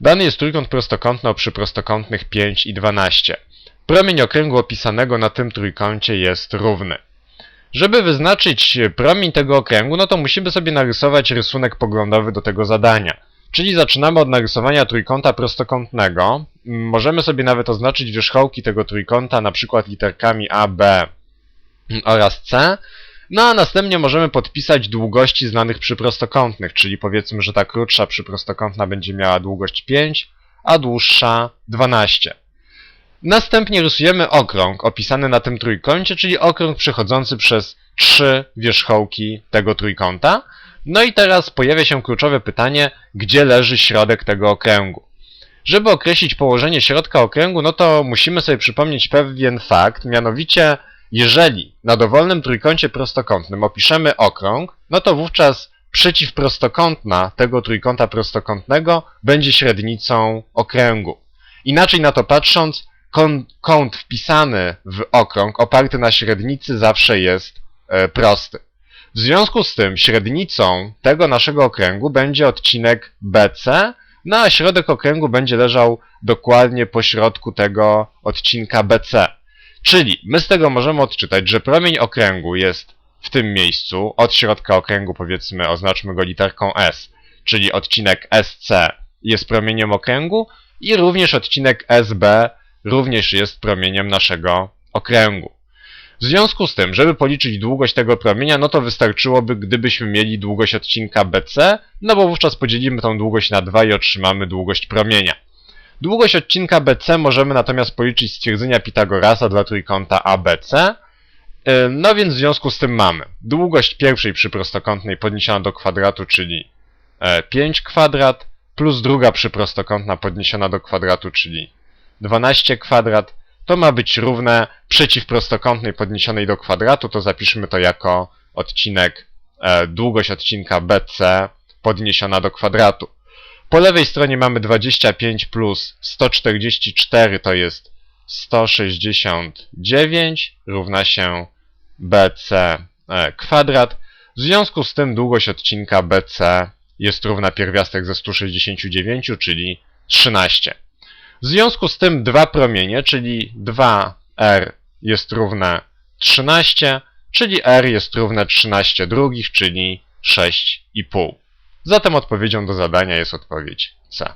Dany jest trójkąt prostokątny o przyprostokątnych 5 i 12. Promień okręgu opisanego na tym trójkącie jest równy. Żeby wyznaczyć promień tego okręgu, no to musimy sobie narysować rysunek poglądowy do tego zadania. Czyli zaczynamy od narysowania trójkąta prostokątnego. Możemy sobie nawet oznaczyć wierzchołki tego trójkąta, na przykład literkami A, B oraz C. No a następnie możemy podpisać długości znanych przyprostokątnych, czyli powiedzmy, że ta krótsza przyprostokątna będzie miała długość 5, a dłuższa 12. Następnie rysujemy okrąg opisany na tym trójkącie, czyli okrąg przechodzący przez trzy wierzchołki tego trójkąta. No i teraz pojawia się kluczowe pytanie, gdzie leży środek tego okręgu. Żeby określić położenie środka okręgu, no to musimy sobie przypomnieć pewien fakt, mianowicie jeżeli na dowolnym trójkącie prostokątnym opiszemy okrąg, no to wówczas przeciwprostokątna tego trójkąta prostokątnego będzie średnicą okręgu. Inaczej na to patrząc, kąt, wpisany w okrąg oparty na średnicy zawsze jest e, prosty. W związku z tym średnicą tego naszego okręgu będzie odcinek BC, no a środek okręgu będzie leżał dokładnie po środku tego odcinka BC. Czyli my z tego możemy odczytać, że promień okręgu jest w tym miejscu, od środka okręgu powiedzmy oznaczmy go literką S, czyli odcinek SC jest promieniem okręgu i również odcinek SB również jest promieniem naszego okręgu. W związku z tym, żeby policzyć długość tego promienia, no to wystarczyłoby, gdybyśmy mieli długość odcinka BC, no bo wówczas podzielimy tą długość na 2 i otrzymamy długość promienia. Długość odcinka BC możemy natomiast policzyć z stwierdzenia Pitagorasa dla trójkąta ABC. Yy, No więc w związku z tym mamy długość pierwszej przyprostokątnej podniesiona do kwadratu, czyli e, 5 kwadrat, plus druga przyprostokątna podniesiona do kwadratu, czyli 12 kwadrat. To ma być równe przeciwprostokątnej podniesionej do kwadratu, to zapiszmy to jako odcinek, e, długość odcinka BC podniesiona do kwadratu. Po lewej stronie mamy 25 plus 144 to jest 169 równa się BC e, kwadrat. W związku z tym długość odcinka BC jest równa pierwiastek ze 169, czyli 13. W związku z tym dwa promienie, czyli 2R jest równe 13, czyli R jest równe 13 drugich, czyli 6,5. Zatem odpowiedzią do zadania jest odpowiedź C.